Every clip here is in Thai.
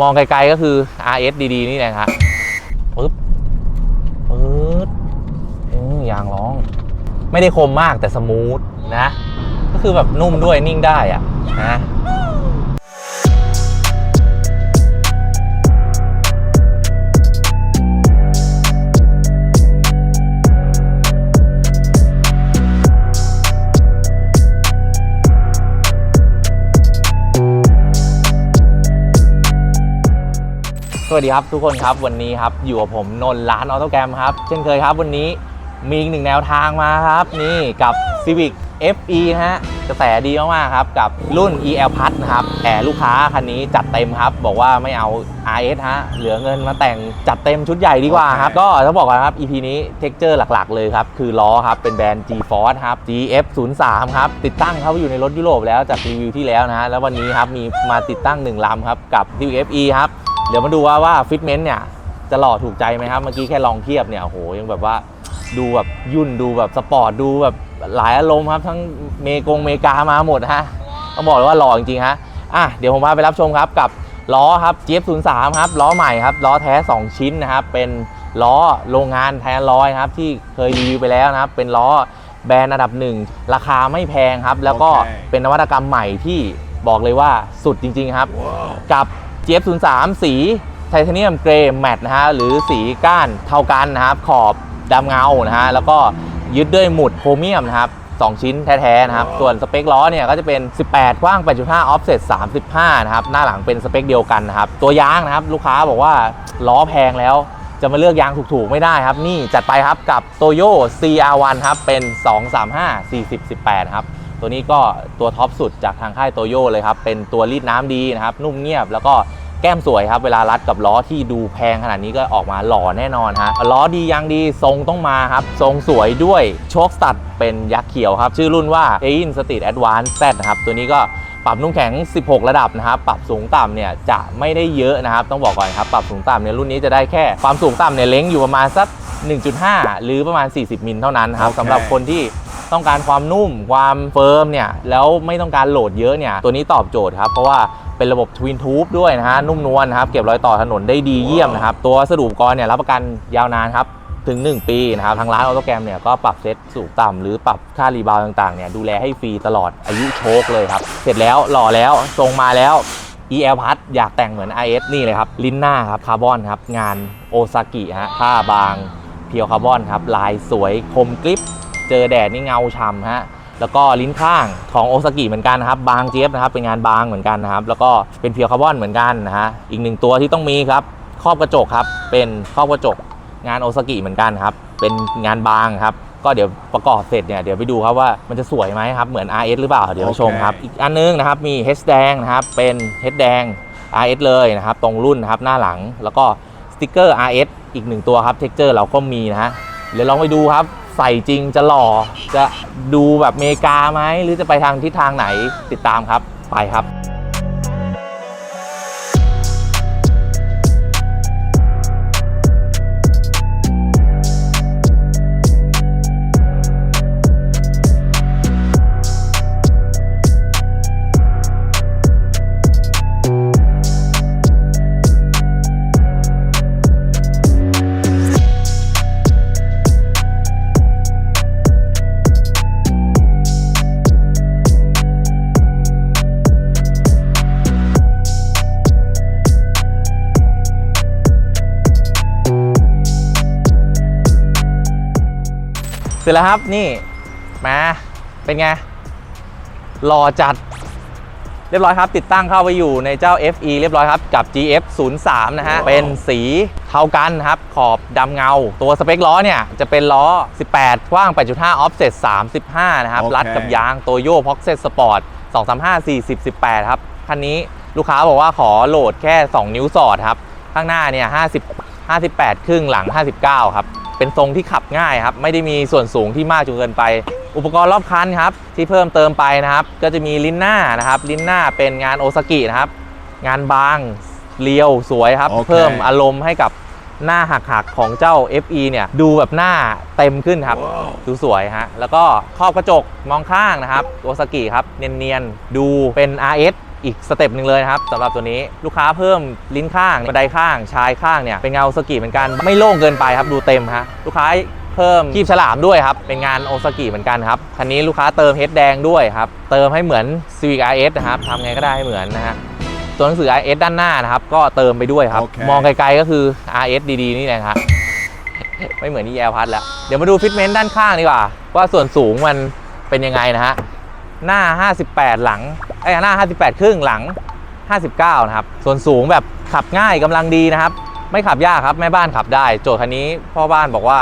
มองไกลๆก็คือ RS ดีๆ นี่แหละครับปึ๊บปึ๊ดอืมยางร้อง ไม่ได้คมมากแต่สมูทนะ ก็คือแบบนุ่มด้วยนิ่งได้อะนะ วัสดีครับทุกคนครับวันนี้ครับอยู่กับผมนนร้านออโตแกรมครับ เช่นเคยครับวันนี้มีอีกหนึ่งแนวทางมาครับ นี่กับ Civic FE ฮะกระแสดีมากๆครับ กับรุ่น EL Plus นะครับแต่ลูกค้าคันนี้จัดเต็มครับ บอกว่าไม่เอา RS ฮะเหลือเงินมาแต่งจัดเต็มชุดใหญ่ดีกว่าครับ ก็ต้องบอกก่อนครับ EP นี้เท็กเจอร์หลักๆ เลยครับ คือล้อครับ เป็นแบรนด์ G-Force ครับ GF 0 3 ครับ ติดตั้งเข้าไปอยู่ในรถยุโรปแล้วจากรีวิวที่แล้วนะฮะแล้ววันนี้ครับมีมาติดตั้งหนึ่งลำครับกับ Civic FE ครับ เดี๋ยวมาดูว่าว่าฟิตเมนต์เนี่ยจะหล่อถูกใจไหมครับ เมื่อกี้แค่ลองเทียบเนี่ยโอ้โหยังแบบว่าดูแบบยุ่นดูแบบสปอร์ตดูแบบหลายอารมณ์ครับ ทั้งเมกงเมกามาหมดฮะต้องบอกเลยว่าหล่อจริงๆฮะอะเดี๋ยวผมพาไปรับชมครับกับล้อครับ GF03 ครับล้อใหม่ครับล้อแท้ 2 ชิ้นนะครับเป็นล้อโรงงานแทนร้อยครับที่เคยรีวิวไปแล้วนะครับ เป็นล้อแบรนด์อันดับหนึ่งราคาไม่แพงครับ แล้วก็โอเคเป็นนวัตกรรมใหม่ที่บอกเลยว่าสุดจริง ๆ ครับ กับ GF03 สีไทเทเนียมเกรย์แมตต์นะฮะหรือสีก้านเท่ากันนะครับ ขอบดำเงานะฮะแล้วก็ยึดด้วยหมุดโครเมียมนะครับ2 ชิ้นแท้ๆนะครับ ส่วนสเปคล้อเนี่ยก็จะเป็น 18 กว้าง 8.5 offset 35 นะครับ หน้าหลังเป็นสเปคเดียวกันนะครับ ตัวยางนะครับ ลูกค้าบอกว่าล้อแพงแล้ว จะมาเลือกยางถูกๆไม่ได้ครับ นี่จัดไปครับกับ Toyo CR1 ครับ เป็น 235 40 18 ครับ ตัวนี้ก็ตัวท็อปสุดจากทางค่ายโตโยเลยครับ เป็นตัวรีดน้ำดีนะครับ นุ่มเงียบแล้วก็แก้มสวยครับ เวลารัดกับล้อที่ดูแพงขนาดนี้ก็ออกมาหล่อแน่นอนฮะล้อดียางดีทรงต้องมาครับ ทรงสวยด้วยโชคสตัดเป็นยักษ์เขียวครับ ชื่อรุ่นว่า a i n Street Advance Z นะครับ ตัวนี้ก็ปรับนุ่มแข็ง 16 ระดับนะครับ ปรับสูงต่ำเนี่ยจะไม่ได้เยอะนะครับ ต้องบอกก่อนครับ ปรับสูงต่ำเนี่ยรุ่นนี้จะได้แค่ความสูงต่ำเนี่ยเล้งอยู่ประมาณสัก 1.5 หรือประมาณ 40 มิลเท่านั้นครับโอเคสำหรับคนที่ ต้องการความนุ่มความเฟิร์มเนี่ยแล้วไม่ต้องการโหลดเยอะเนี่ยตัวนี้ตอบโจทย์ครับเพราะว่าเป็นระบบทวินทูบด้วยนะฮะนุ่มนวลนะครับเก็บรอยต่อถนนได้ดีเยี่ยมนะครับตัวสรุปกรณ์เนี่ยรับประกันยาวนานครับถึง 1 ปีนะครับทางร้านออโตแกรมเนี่ยก็ปรับเซตสูงต่ำหรือปรับค่ารีบาวต่างๆเนี่ยดูแลให้ฟรีตลอดอายุโชคเลยครับ เสร็จแล้วหล่อแล้วทรงมาแล้ว EL พัดอยากแต่งเหมือน IS นี่เลยครับ ลิ้นหน้าครับคาร์บอนครับ งานโอซากิฮะผ้าบาง เพียวคาร์บอนครับ ลายสวยคมกริป เจอแดดนี่เงาฉ่ำฮะแล้วก็ลิ้นข้างของโอซากิเหมือนกันนะครับบางเจี๊ยบนะครับเป็นงานบางเหมือนกันนะครับแล้วก็เป็นเพียวคาร์บอนเหมือนกันนะฮะอีกหนึ่งตัวที่ต้องมีครับครอบกระจกครับเป็นครอบกระจกงานโอซากิเหมือนกันครับเป็นงานบางครับก็เดี๋ยวประกอบเสร็จเนี่ยเดี๋ยวไปดูครับว่ามันจะสวยไหมครับเหมือน RS หรือเปล่าเดี๋ยวไปชมครับโอเคอีกอันนึงนะครับมี H แดงนะครับเป็น H แดง RS เลยนะครับตรงรุ่นนะครับหน้าหลังแล้วก็สติกเกอร์ RS อีกหนึ่งตัวครับเท็กเจอร์เราก็มีนะฮะเดี๋ยวลองไปดูครับ ใส่จริงจะหล่อ จะดูแบบเมกาไหม หรือจะไปทางทิศทางไหนติดตามครับ ไปครับ เสร็จแล้วครับนี่มาเป็นไงหล่อจัดเรียบร้อยครับ ติดตั้งเข้าไปอยู่ในเจ้า FE เรียบร้อยครับ กับ GF 0 3นะฮะ เป็นสีเท่ากันครับ ขอบดำเงา ตัวสเปคล้อเนี่ย จะเป็นล้อ 18 กว้าง 8.5 offset 35 นะครับโอเครัดกับยางโตโย่พ็อกเซ t สปอร์ต235 40 18 ครับ คันนี้ลูกค้าบอกว่าขอโหลดแค่ 2 นิ้วสอดครับ ข้างหน้าเนี่ย50 58 ครึ่งหลัง 59 ครับ เป็นทรงที่ขับง่ายครับไม่ได้มีส่วนสูงที่มากจนเกินไป อุปกรณ์รอบคันครับที่เพิ่มเติมไปนะครับก็จะมีลิ้นหน้านะครับลิ้นหน้าเป็นงานโอซากินะครับงานบางเรียวสวยครับโอเคเพิ่มอารมณ์ให้กับ หน้าหักๆของเจ้า FE เนี่ยดูแบบหน้าเต็มขึ้นครับดูสวยฮะแล้วก็ครอบกระจกมองข้างนะครับโอซากิครับเนียนๆดูเป็น RS อีกสเต็ปหนึ่งเลยนะครับสำหรับตัวนี้ลูกค้าเพิ่มลิ้นข้างบันไดข้างชายข้างเนี่ยเป็นเงาสกิเหมือนกันไม่โล่งเกินไปครับดูเต็มฮะลูกค้าเพิ่มกีบฉลามด้วยครับ เป็นงานโอซากิเหมือนกันครับ คันนี้ลูกค้าเติมเฮดแดงด้วยครับ เติมให้เหมือน Civic RS นะครับทำไงก็ได้ให้เหมือนนะฮะ ตัวหนังสือ RS ด้านหน้านะครับ ก็เติมไปด้วยครับโอเคมองไกลๆก็คือ RS ดีๆ นี่แหละครับไม่เหมือนที่แอลพัดแล้ว เดี๋ยวมาดูฟิตเมนต์ด้านข้างดีกว่า ว่าส่วนสูงมันเป็นยังไงนะฮะ หน้า 58 หลังไอ้ยหน้า 58 ครึ่งหลัง 59 นะครับ ส่วนสูงแบบขับง่ายกำลังดีนะครับ ไม่ขับยากครับแม่บ้านขับได้ โจทย์คันนี้พ่อบ้านบอกว่า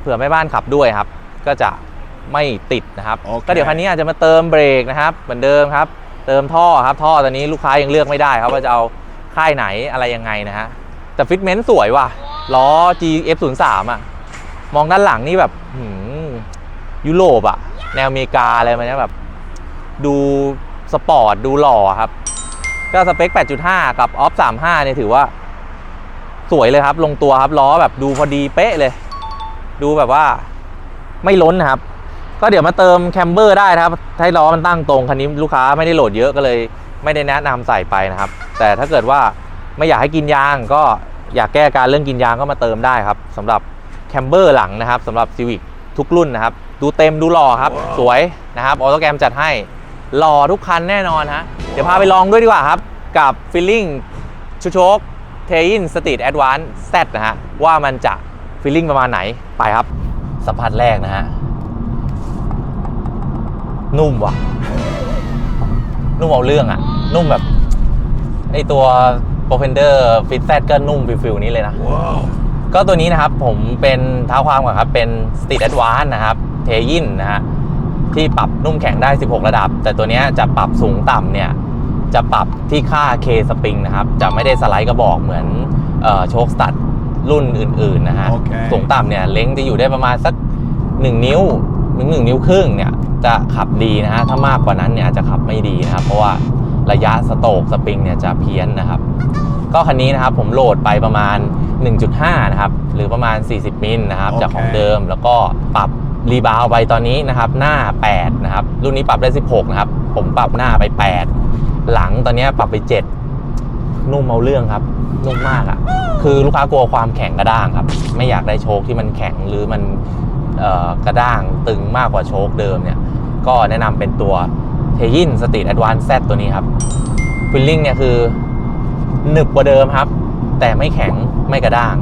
เผื่อแม่บ้านขับด้วยครับ ก็จะไม่ติดนะครับโอเคก็เดี๋ยวคันนี้อาจจะมาเติมเบรกนะครับ เหมือนเดิมครับ เติมท่อครับท่อตอนนี้ลูกค้ายังเลือกไม่ได้ครับว่าจะเอาค่ายไหนอะไรยังไงนะฮะแต่ฟิตเมนต์สวยว่ะล้อ GF03 อะ มองด้านหลังนี่แบบหืมยุโรปอะแนวอเมริกาอะไรมันเนี้ยแบบ ดูสปอร์ต ดูหล่อครับ ก็สเปค 8.5 กับออฟ35เนี่ยถือว่า สวยเลยครับ ลงตัวครับ ล้อแบบดูพอดีเป๊ะเลย ดูแบบว่าไม่ล้นนะครับ ก็เดี๋ยวมาเติมแคมเบอร์ได้นะครับให้ล้อมันตั้งตรงคันนี้ลูกค้าไม่ได้โหลดเยอะก็เลย ไม่ได้แนะนำใส่ไปนะครับ แต่ถ้าเกิดว่าไม่อยากให้กินยางก็อยากแก้การเรื่องกินยางก็มาเติมได้ครับสำหรับแคมเบอร์หลังนะครับสำหรับ Civic ทุกรุ่นนะครับดูเต็มดูหล่อครับ สวยนะครับออโตแกรมจัดให้หล่อทุกคันแน่นอนฮะเดี๋ยวพาไปลองด้วยดีกว่าครับ กับ Feeling ชูโชคเทอินสตรีทแอดวานซ์แซนะฮะว่ามันจะฟีลลิ่งประมาณไหนไปครับ สัมผัสแรกนะฮะ นุ่มว่ะ นุ่มเอาเรื่องอะนุ่มแบบไอตัว p r o f e n d e r Fit Z ก็นุ่มฟิลๆนี้เลยนะก็ตัวนี้นะครับผมเป็นเท้าความก่อนครับ เป็น Street Advance นะครับเทยินนะฮะที่ปรับนุ่มแข็งได้ 16 ระดับ แต่ตัวเนี้ยจะปรับสูงต่ำเนี่ย จะปรับที่ค่า K Spring นะครับ จะไม่ได้สไลด์กระบอกเหมือนเอ่อโชคสตัดรุ่นอื่น ๆ นะฮะโอเคสูงต่ำเนี่ย เล้งจะอยู่ได้ประมาณสัก 1 นิ้ว ถึง1นิ้วครึ่งเนี่ยจะขับดีนะฮะถ้ามากกว่านั้นเนี่ยอาจจะขับไม่ดีนะครับ เพราะว่าระยะสโตกสปริงเนี่ยจะเพี้ยนนะครับ ก็คันนี้นะครับผมโหลดไปประมาณ 1.5 นะครับ หรือประมาณ 40 มิลนะครับโอเคจากของเดิมแล้วก็ปรับรีบาวไปตอนนี้นะครับ หน้า 8 นะครับ รุ่นนี้ปรับได้ 16 นะครับ ผมปรับหน้าไป 8 หลังตอนนี้ปรับไป 7 นุ่มเอาเรื่องครับนุ่มมากอะ่ะคือลูกค้ากลัวความแข็งกระด้างครับ ไม่อยากได้โชคที่มันแข็งหรือมันเอ่อ กระด้างตึงมากกว่าโชคเดิมเนี่ย ก็แนะนำเป็นตัวเทยินสตรีทแอดวานซ์แซตัวนี้ครับฟิลลิ่งเนี่ยคือหนึบกว่าเดิมครับ แต่ไม่แข็งไม่กระด้าง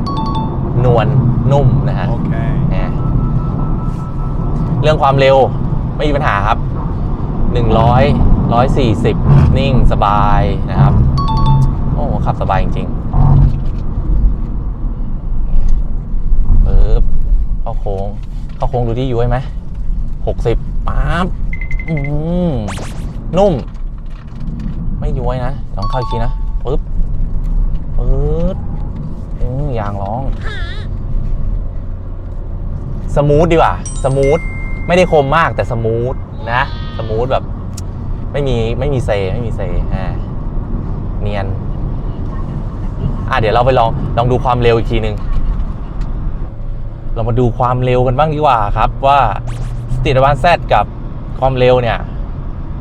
นวลนุ่มนะฮะ Okay. นะเรื่องความเร็วไม่มีปัญหาครับ 100 140 นิ่งสบายนะครับ โอ้ขับสบายจริงๆปึ๊บเข้าโค้งเข้า โค้งดูที่ย้ยไหม60ป๊าบอืมนุ่ม ไม่ย้วยนะลองเข้าอีกทีนะปึ๊บปึ๊ดอืมยางร้อง สมูทดีกว่า สมูท ไม่ได้คมมากแต่สมูทนะ สมูทแบบ ไม่มีไม่มีเซ ไม่มีเซอ่าเนียน อะเดี๋ยวเราไปลองลองดูความเร็วอีกทีนึง เรามาดูความเร็วกันบ้างดีกว่าครับว่าสตี a วันแซกับความเร็วเนี่ย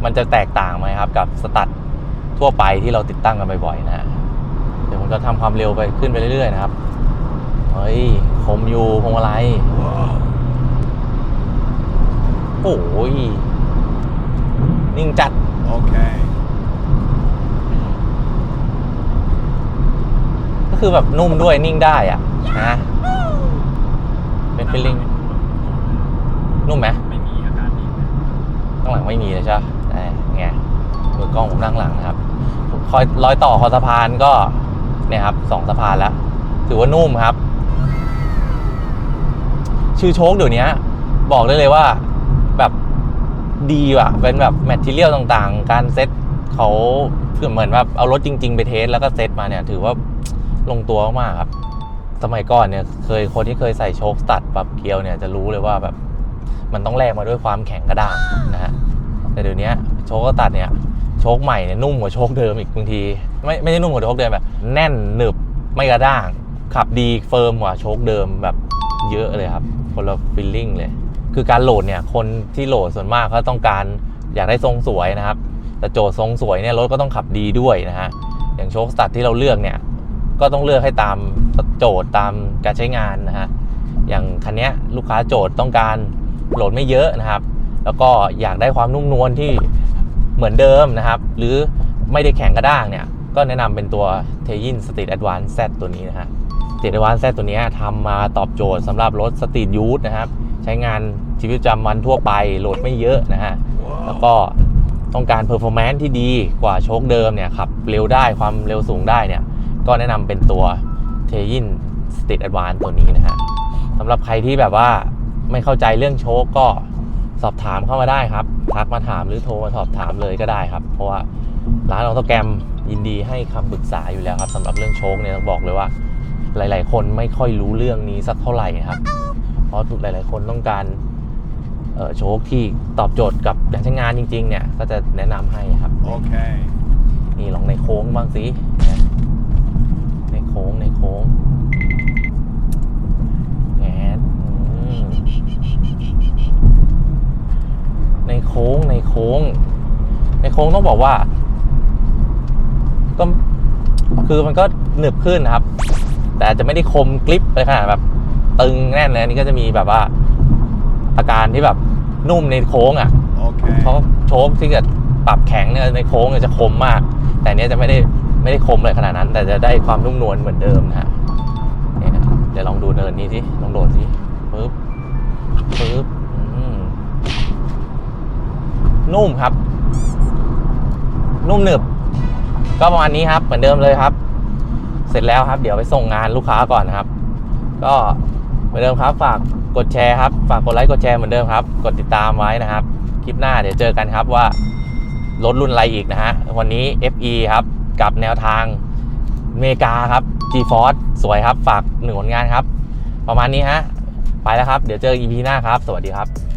มันจะแตกต่างไหมครับ กับสตัดทั่วไปที่เราติดตั้งกันบ่อยๆนะฮะเดี๋ยวผมจะทำความเร็วไปขึ้นไปเรื่อยๆนะครับเฮ้ยคมอยู่พวงมาลัยโอ้ยนิ่งจัด Okay. ก็คือแบบนุ่มด้วยนิ่งได้อะนะเป็น ฟีลลิ่งนุ่มไหมไม่มีอาการนี้ข้างหลังไม่มีเลยใช่ไหมไงมือกล้องผมนั่งหลังนะครับคอยรอยต่อคอสะพานก็เนี่ยครับสองสะพานแล้ว ถือว่านุ่มครับ ชื่อโชคเดี๋ยวนี้บอกได้เลยว่าแบบดีว่ะ เป็นแบบแมทเทียลต่างๆ การเซ็ตเขาเหมือนแบบเอารถจริง ๆ ไปเทสแล้วก็เซ็ตมาเนี่ย ถือว่าลงตัวมากครับ สมัยก่อนเนี่ยเคยคนที่เคยใส่โชคสตัดปรับเกียวเนี่ยจะรู้เลยว่าแบบมันต้องแลกมาด้วยความแข็งกระด้างนะฮะแต่เดี๋ยวนี้โชคสตัดเนี่ยโชคใหม่เนี่ยนุ่มกว่าโชคเดิมอีกบางที ไม่ไม่ใช่นุ่มกว่าโชคเดิมแบบ แน่นหนึบไม่กระด้าง ขับดีเฟิร์มกว่าโชคเดิมแบบเยอะเลยครับคนละฟีลลิ่งเลย คือการโหลดเนี่ยคนที่โหลดส่วนมากเขาต้องการอยากได้ทรงสวยนะครับแต่โจทย์ทรงสวยเนี่ยรถก็ต้องขับดีด้วยนะฮะอย่างโชคสตัดที่เราเลือกเนี่ย ก็ต้องเลือกให้ตามโจทย์ตามการใช้งานนะฮะอย่างคันเนี้ยลูกค้าโจทย์ต้องการโหลดไม่เยอะนะครับ แล้วก็อยากได้ความนุ่มนวลที่เหมือนเดิมนะครับ หรือไม่ได้แข็งกระด้างเนี่ย ก็แนะนำเป็นตัว t e i n Street Advance Z ตัวนี้นะฮะ Street Advance Z ตัวเนี้ยทำมาตอบโจทย์สำหรับรถ Street Use นะครับ ใช้งานชีวิตประจำวันทั่วไปโหลดไม่เยอะนะฮะแล้วก็ต้องการ performance ที่ดีกว่าโชคเดิมเนี่ยขับเร็วได้ความเร็วสูงได้เนี่ย ก็แนะนำเป็นตัว t e i n Street Advance ตัวนี้นะฮะสำหรับใครที่แบบว่าไม่เข้าใจเรื่องโชคก็สอบถามเข้ามาได้ครับ ทักมาถามหรือโทรมาสอบถามเลยก็ได้ครับ เพราะว่าร้านออโตแกรมยินดีให้คำปรึกษาอยู่แล้วครับสำหรับเรื่องโชคเนี่ยต้องบอกเลยว่า หลาย ๆ คนไม่ค่อยรู้เรื่องนี้สักเท่าไหร่ครับ เพราะหลาย ๆ คนต้องการเอ่อโชคที่ตอบโจทย์กับการใช้งานจริง ๆ เนี่ย ก็จะแนะนำให้ครับ Okay. นี่ลองในโค้งบ้างสินะในโค้งในโค้งแงนอืมในโค้งในโค้ง ในโค้งต้องบอกว่า ก็คือมันก็หนึบขึ้นนะครับ แต่อาจจะไม่ได้คมกริปเลยขนาดแบบตึงแน่นเลยอันนี้ก็จะมีแบบว่าอาการที่แบบนุ่มในโค้งอะ Okay. เพราะโชคที่เกิดปรับแข็งเนี่ยในโค้งเนี่ยจะคมมาก แต่อันเนี้ยจะไม่ได้ ไม่ได้คมเลยขนาดนั้น แต่จะได้ความนุ่มนวลเหมือนเดิมนะฮะเนี่ยนะเดี๋ยวลองดูเนินนี้สิลองโดดสิปึ๊บปึ๊บนุ่มครับ นุ่มหนึบ ก็ประมาณนี้ครับ เหมือนเดิมเลยครับ เสร็จแล้วครับ เดี๋ยวไปส่งงานลูกค้าก่อนนะครับ ก็เหมือนเดิมครับ ฝากกดแชร์ครับ ฝากกดไลค์กดแชร์เหมือนเดิมครับ กดติดตามไว้นะครับ คลิปหน้าเดี๋ยวเจอกันครับว่ารถรุ่นอะไรอีกนะฮะ วันนี้ FE ครับ กับแนวทางเมกาครับ G-Force สวยครับ ฝากหนึ่งผลงานครับ ประมาณนี้ฮะ ไปแล้วครับ เดี๋ยวเจอ EP หน้าครับ สวัสดีครับ